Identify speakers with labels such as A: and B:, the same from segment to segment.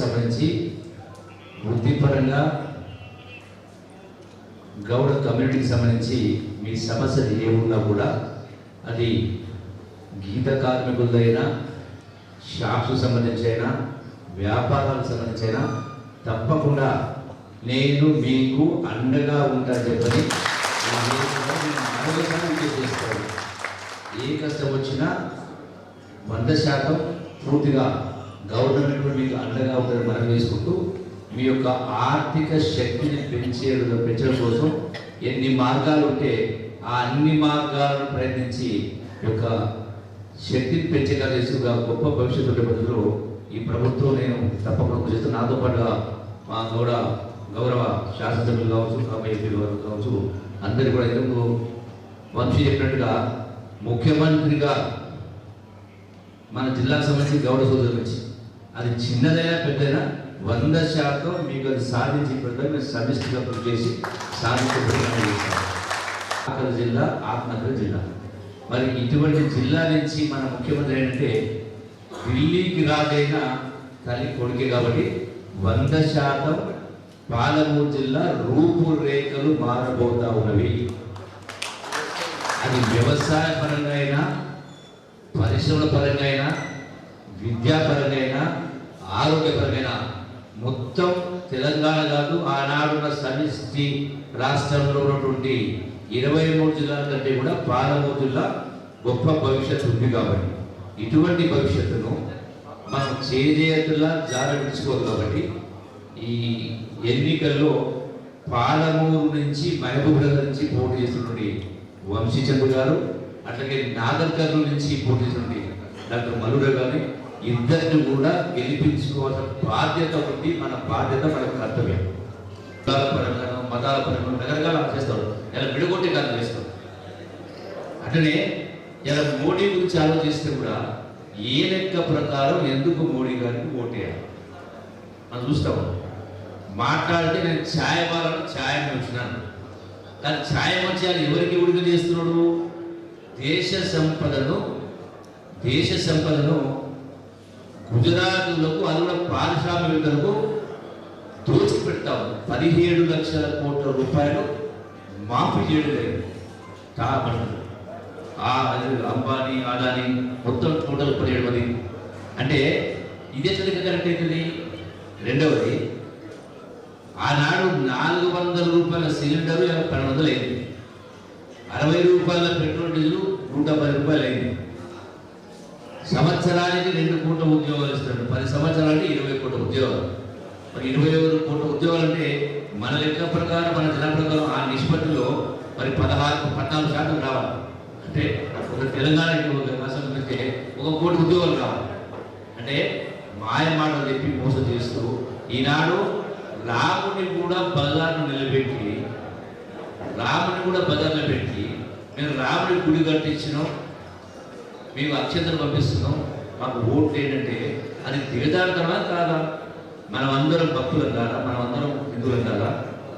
A: సంబంధించి వృత్తిపరంగా గౌడ కమ్యూనిటీకి సంబంధించి మీ సమస్యలు ఏమున్నా కూడా అది గీత కార్మికులదైనా షాప్స్ సంబంధించి అయినా వ్యాపారాలకు సంబంధించి అయినా తప్పకుండా నేను మీకు అండగా ఉంటాను చెప్పని చేస్తాను ఏ కష్టం వచ్చినా వంద శాతం పూర్తిగా గవర్నమెంట్ మీకు అండగా ఉందని మనం వేసుకుంటూ మీ యొక్క ఆర్థిక శక్తిని పెంచే పెంచడం కోసం ఎన్ని మార్గాలు ఉంటే ఆ అన్ని మార్గాలను ప్రయత్నించి యొక్క శక్తిని పెంచేలా గొప్ప భవిష్యత్తు ఉండే బదులు ఈ ప్రభుత్వం నేను తప్పకుండా చేస్తూ నాతో పాటుగా మా గౌడ గౌరవ శాసనసభ్యులు కావచ్చు కామయ్య కావచ్చు అందరు కూడా ఎందుకు వంశీ చెప్పినట్టుగా ముఖ్యమంత్రిగా మన జిల్లాకు సంబంధించి గౌడ సోదరు నుంచి అది చిన్నదైనా పెద్దైనా వంద శాతం మీకు అది సాధించి పెడతారు. మీరు సమిష్టిగా కృషి చేసి సాధించబడి ఆకలి జిల్లా ఆత్మకర జిల్లా. మరి ఇటువంటి జిల్లా నుంచి మన ముఖ్యమంత్రి ఏంటంటే ఢిల్లీకి రాదైనా తల్లి కొడుకే కాబట్టి వంద శాతం పాలమూరు జిల్లా రూపురేఖలు మారబోతా ఉన్నవి. అది వ్యవసాయ పరంగా అయినా పరిశ్రమల పరంగా అయినా విద్యాపరంగా అయినా ఆరోగ్యపరమైన మొత్తం తెలంగాణ కాదు ఆనాడున్న సమిష్టి రాష్ట్రంలో ఉన్నటువంటి ఇరవై మూడు జిల్లాల కంటే కూడా పాలమూరు జిల్లా గొప్ప భవిష్యత్తు ఉంది కాబట్టి. ఇటువంటి భవిష్యత్తును మనం చేజేతులా జారవించుకోదు కాబట్టి ఈ ఎన్నికల్లో పాలమూరు నుంచి మహబూబ్నగర్ నుంచి పోటీ చేస్తున్నటువంటి వంశీచంద్ర గారు అట్లాగే నాగర్ నుంచి పోటీ చేస్తున్నటువంటి డాక్టర్ మల్లుడ గారిని ఇద్దరిని కూడా గెలిపించుకోవాల్సిన బాధ్యత ఉంది మన బాధ్యత మన కర్తవ్యం. కులాల పరంగా మతాల పరంగా రకరకాల చేస్తారు. ఇలా విడగొట్టి కాదు చేస్తారు. అట్లనే ఇలా మోడీ గురించి ఆలోచిస్తే కూడా ఏ లెక్క ప్రకారం ఎందుకు మోడీ గారికి ఓటేయాలి? మనం చూస్తాము మాట్లాడితే నేను ఛాయ వాళ్ళని ఛాయ వచ్చినాను కానీ ఛాయ వచ్చారు ఎవరికి ఉడిక చేస్తున్నాడు? దేశ సంపదను దేశ సంపదను గుజరాతులకు అది కూడా పారిశ్రామికలకు దోచి పదిహేడు లక్షల కోట్ల రూపాయలు మాఫీ చేయడం లేదు కాబట్టి ఆ అంబానీ అదాని మొత్తం టోటల్ పదిహేడు మంది. అంటే ఇదే చదివిన కరెక్ట్ అవుతుంది? రెండవది ఆనాడు నాలుగు వందల రూపాయల సిలిండర్ పన్నెండు వందలు అయింది. అరవై రూపాయల పెట్రోల్ డీజిల్ నూట పది రూపాయలు అయింది. సంవత్సరానికి రెండు కోట్ల ఉద్యోగాలు ఇస్తాడు పది సంవత్సరానికి ఇరవై కోట్ల ఉద్యోగాలు. మరి ఇరవై కోట్ల ఉద్యోగాలు అంటే మన లెక్క ప్రకారం మన జన ప్రకారం ఆ నిష్పత్తిలో మరి పదహారు పద్నాలుగు శాతం రావాలి. అంటే ఒక తెలంగాణకి ఒక రాష్ట్రం పెడితే ఒక కోటి ఉద్యోగాలు రావాలి. అంటే మాయ మాటలు చెప్పి మోసం చేస్తూ ఈనాడు రాముని కూడా బజార్ను నిలబెట్టి రాముని కూడా బజార్లో పెట్టి మేము రాముని గుడి కట్టించినాం. మేము అక్షంతలు పంపిస్తున్నాం. మాకు ఓట్లు ఏంటంటే అది దిగజారుతామా కాదా? మనం అందరం భక్తులం కాదా? మనం అందరం హిందువులం కాదా?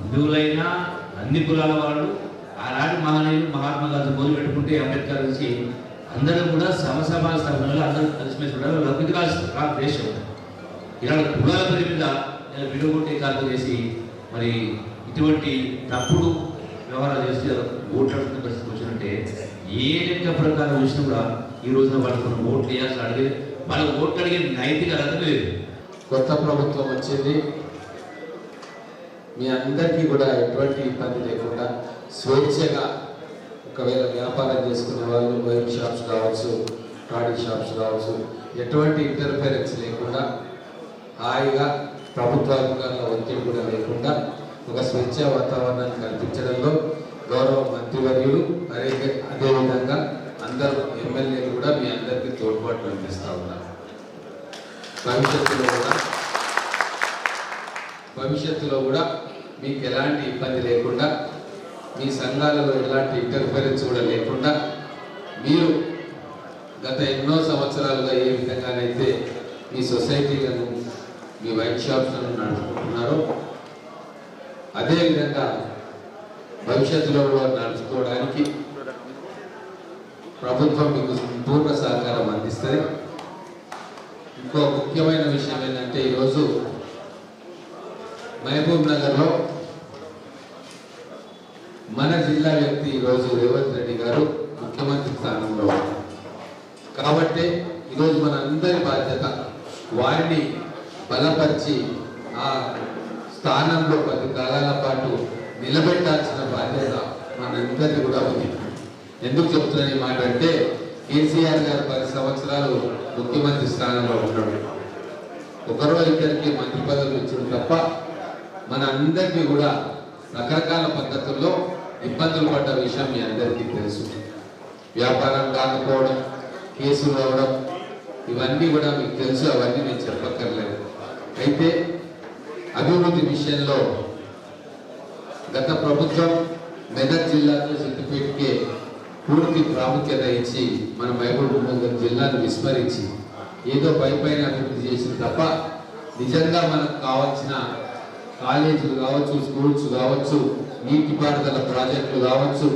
A: హిందువులైనా అన్ని కులాల వాళ్ళు ఆనాటి మహానీయులు మహాత్మా గాంధీ మొదలు పెట్టుకుంటే అంబేద్కర్ నుంచి అందరూ కూడా సమసభా స్థాపనలో అందరూ కలిసిమెలిసి ఉండాలి లౌకిక రాష్ట్ర దేశం ఇలాంటి కులాల పేరు మీద ఇలా విడగొట్టే కార్యక్రమం చేసి మరి ఇటువంటి తప్పుడు వ్యవహారాలు చేస్తే ఓట్లాడుతున్న పరిస్థితి వచ్చినట్టే ఏ లెక్క ప్రకారం చూసినా కూడా ఈ రోజున వాళ్ళకు మనం ఓట్లు వేయాల్సి అడిగే వాళ్ళకి ఓట్లు అడిగే నైతిక అర్హత లేదు.
B: కొత్త ప్రభుత్వం వచ్చింది. మీ అందరికీ కూడా ఎటువంటి ఇబ్బంది లేకుండా స్వేచ్ఛగా ఒకవేళ వ్యాపారం చేసుకునే వాళ్ళు వైన్ షాప్స్ కావచ్చు కాడీ షాప్స్ కావచ్చు ఎటువంటి ఇంటర్ఫరెన్స్ లేకుండా హాయిగా ప్రభుత్వ అధికారుల ఒత్తిడి కూడా లేకుండా ఒక స్వేచ్ఛ వాతావరణాన్ని కల్పించడంలో గౌరవ మంత్రివర్యులు అదే అదేవిధంగా అందరూ ఎమ్మెల్యేలు కూడా మీ అందరికీ తోడ్పాటు అందిస్తూ ఉన్నారు భవిష్యత్తులో కూడా భవిష్యత్తులో కూడా మీకు ఎలాంటి ఇబ్బంది లేకుండా మీ సంఘాలలో ఎలాంటి ఇంటర్ఫరెన్స్ కూడా లేకుండా మీరు గత ఎన్నో సంవత్సరాలుగా ఏ విధంగానైతే మీ సొసైటీలను మీ వైన్ షాప్స్లను నడుచుకుంటున్నారో అదేవిధంగా భవిష్యత్తులో కూడా నడుచుకోవడానికి ప్రభుత్వం మీకు పూర్ణ సహకారం అందిస్తుంది. ఇంకో ముఖ్యమైన విషయం ఏంటంటే ఈరోజు మహబూబ్ నగర్లో మన జిల్లా వ్యక్తి ఈరోజు రేవంత్ రెడ్డి గారు ముఖ్యమంత్రి స్థానంలో కాబట్టి ఈరోజు మన అందరి బాధ్యత వారిని బలపరిచి ఆ స్థానంలో పది కాలాల పాటు నిలబెట్టాల్సిన బాధ్యత మనందరికీ కూడా ఉంది. ఎందుకు చెప్తున్నాను ఈ మాట అంటే కేసీఆర్ గారు పది సంవత్సరాలు ముఖ్యమంత్రి స్థానంలో ఉన్నాడు. ఒకరో ఇద్దరికి మంత్రి పదవులు ఇచ్చిన తప్ప మన అందరికీ కూడా రకరకాల పద్ధతుల్లో ఇబ్బందులు పడ్డ విషయం మీ అందరికీ తెలుసు. వ్యాపారం కాకపోవడం కేసులు రావడం ఇవన్నీ కూడా మీకు తెలుసు అవన్నీ నేను చెప్పక్కర్లేదు. అయితే అభివృద్ధి విషయంలో గత ప్రభుత్వం మెదక్ జిల్లాలో సిద్దిపేటకే పూర్తి ప్రాముఖ్యత ఇచ్చి మన మహబూబ్ నగర్ జిల్లాను విస్మరించి ఏదో పై పైన అభివృద్ధి చేసిన తప్ప నిజంగా మనకు కావాల్సిన కాలేజీలు కావచ్చు స్కూల్స్ కావచ్చు నీటిపారుదల ప్రాజెక్టులు కావచ్చు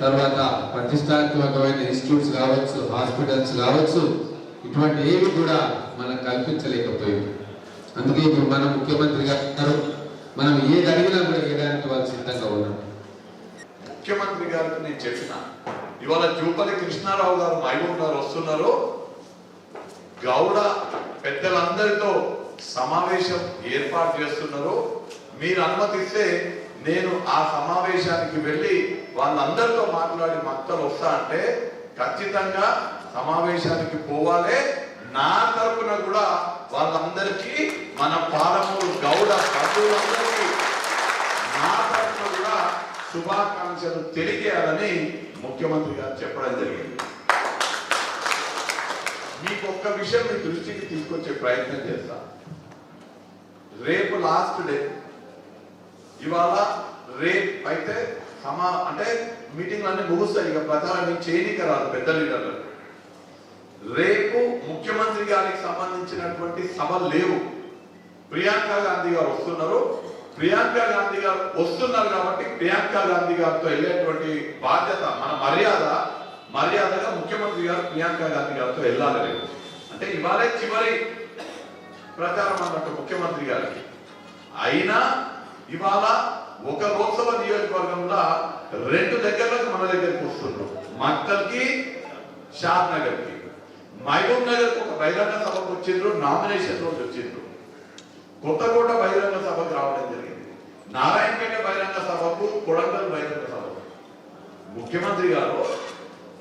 B: తర్వాత ప్రతిష్టాత్మకమైన ఇన్స్టిట్యూట్స్ కావచ్చు హాస్పిటల్స్ కావచ్చు ఇటువంటి ఏవి కూడా మనం కల్పించలేకపోయింది అందుకే ఇప్పుడు మన ముఖ్యమంత్రి గారు మనం ఏది అడిగినా కూడా వేయడానికి వాళ్ళు సిద్ధంగా ఉన్నారు.
C: ముఖ్యమంత్రి గారికి నేను చెప్పిన. ఇవాళ జూపల్లి కృష్ణారావు గారు మైబూబ్ గారు వస్తున్నారు. గౌడ పెద్దలందరితో సమావేశం ఏర్పాటు చేస్తున్నారు. మీరు అనుమతిస్తే నేను ఆ సమావేశానికి వెళ్ళి వాళ్ళందరితో మాట్లాడి మక్తలు వస్తా అంటే ఖచ్చితంగా సమావేశానికి పోవాలి. నా తరపున కూడా వాళ్ళందరికీ మన పాలమూరు గౌడ బంధువులందరికీ శుభాకాంక్షలు తెలియజేయాలని ముఖ్యమంత్రి గారు చెప్పడం జరిగింది. మీకు ఒక్క విషయం మీ దృష్టికి తీసుకొచ్చే ప్రయత్నం చేస్తా. రేపు లాస్ట్ డే. ఇవాళ రేపు అయితే సమా అంటే మీటింగ్లు అన్ని ముగుస్తాయి. ఇక ప్రచారం చేయనీకి రాదు పెద్ద లీడర్లు. రేపు ముఖ్యమంత్రి గారికి సంబంధించినటువంటి సభలు లేవు. ప్రియాంక గాంధీ గారు వస్తున్నారు. ప్రియాంక గాంధీ గారు వస్తున్నారు కాబట్టి ప్రియాంక గాంధీ గారితో వెళ్ళేటువంటి బాధ్యత మన మర్యాద మర్యాదగా ముఖ్యమంత్రి గారు ప్రియాంక గాంధీ గారితో వెళ్ళాలి రేపు. అంటే ఇవాళే చివరి ప్రచారం అన్నట్టు ముఖ్యమంత్రి గారికి. అయినా ఇవాళ ఒక లోక్సభ నియోజకవర్గంలో రెండు దగ్గరలకు మన దగ్గరికి వస్తున్నారు. మక్కల్కి షాద్ నగర్కి మహబూబ్ నగర్ ఒక బహిరంగ సభకు వచ్చిండ్రు నామినేషన్ రోజు వచ్చిండ్రు. కొత్తకోట బహిరంగ సభకు రావడం జరిగింది. నారాయణపేట బహిరంగ సభకు కొడంగల్ బహిరంగ సభకు. ముఖ్యమంత్రి గారు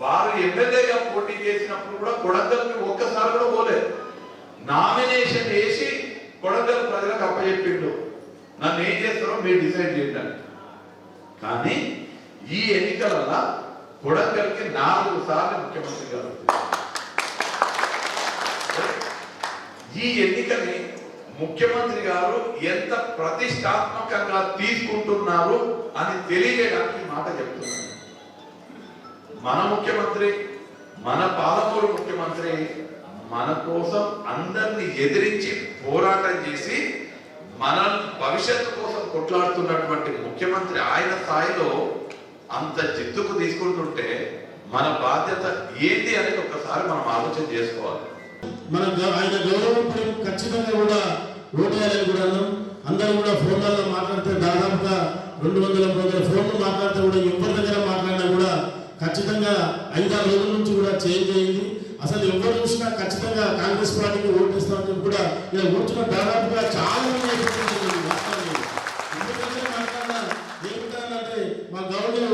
C: వారు ఎమ్మెల్యేగా పోటీ చేసినప్పుడు కూడా కొడంగల్ని ఒక్కసారి కూడా పోలేదు. నామినేషన్ వేసి కొడంగల్ ప్రజలకు అప్పచెప్పిండు. నన్ను ఏం చేస్తారో మీరు డిసైడ్ చేయండి. కానీ ఈ ఎన్నికల కొడంగల్కి నాలుగు సార్లు ముఖ్యమంత్రి గారు ఈ ఎన్నికని ముఖ్యమంత్రి గారు ఎంత ప్రతిష్టాత్మకంగా తీసుకుంటున్నారు అని తెలియజేయడానికి మాట చెప్తున్నాను మన ముఖ్యమంత్రి మన పాలమూరు ముఖ్యమంత్రి మన కోసం అందరిని ఎదిరించి పోరాటం చేసి మన భవిష్యత్తు కోసం కొట్లాడుతున్నటువంటి ముఖ్యమంత్రి ఆయన స్థాయిలో అంత జిత్తుకు తీసుకుంటుంటే మన బాధ్యత ఏంటి అనేది ఒకసారి మనం ఆలోచన చేసుకోవాలి.
D: మన ఆయన గౌరవం ఖచ్చితంగా కూడా ఓటేయాలని కూడా అన్నాం అందరూ కూడా ఫోన్లలో మాట్లాడితే దాదాపుగా రెండు వందల మూడు వందల ఫోన్లు మాట్లాడితే కూడా ఎవరి దగ్గర మాట్లాడినా కూడా ఖచ్చితంగా ఐదారు రోజుల నుంచి కూడా చేంజ్ అయింది. అసలు ఎవరు చూసినా ఖచ్చితంగా కాంగ్రెస్ పార్టీకి ఓటేస్తామని చెప్పి కూడా ఇలా కూర్చున్న దాదాపుగా చాలా మంది ఎందుకంటే ఏమిటంటే మా గౌరవ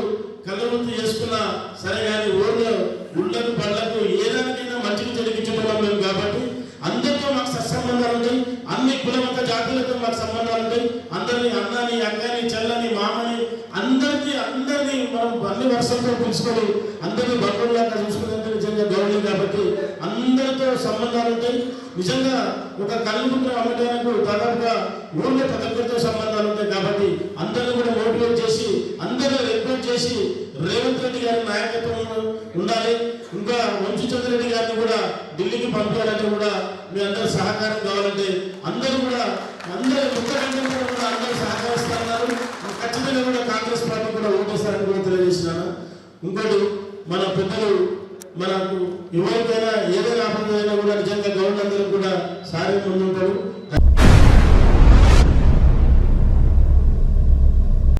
D: కళ్ళవృత్తి చేసుకున్న సరే కానీ ఊళ్ళో గుళ్ళకు పళ్ళకు ఏదానికైనా మంచిగా జరిగించడం మేము కాబట్టి అందరితో మాకు సత్సంబంధాలు ఉంటాయి జాతులతో మాకు సంబంధాలు ఉంటాయి. అందరినీ అన్నని అక్కని చెల్లని మామని అందరినీ అందరినీ మనం అన్ని వర్షంతో పిలుచుకొని అందరినీ బంధువులాగా చూసుకునేందుకు నిజంగా గౌరవం కాబట్టి అందరితో సంబంధాలు ఉంటాయి. నిజంగా ఒక కలుగుతున్న అమ్మటానికి దాదాపుగా ఊళ్ళో ప్రతి సంబంధాలు ఉంటాయి కాబట్టి అందరిని కూడా మోటివేట్ చేసి అందరిని రిక్వెస్ట్ చేసి రేవంత్ రెడ్డి గారి నాయకత్వం ఉండాలి. ఇంకా వంశీ చంద్రెడ్డి గారిని కూడా ఢిల్లీకి పంపాలంటే కూడా మీ అందరి సహకారం కావాలంటే అందరూ కూడా అందరూ ముఖ్యమంత్రి కూడా అందరూ సహకరిస్తున్నారు ఖచ్చితంగా కూడా కాంగ్రెస్ పార్టీ కూడా ఓటేస్తారని కూడా తెలియజేసినాను ఇంకోటి మన పెద్దలు మనకు ఎవరికైనా ఏదైనా ఆపద అయినా కూడా నిజంగా గవర్నమెంట్ అందరూ కూడా సారి ముందుంటాడు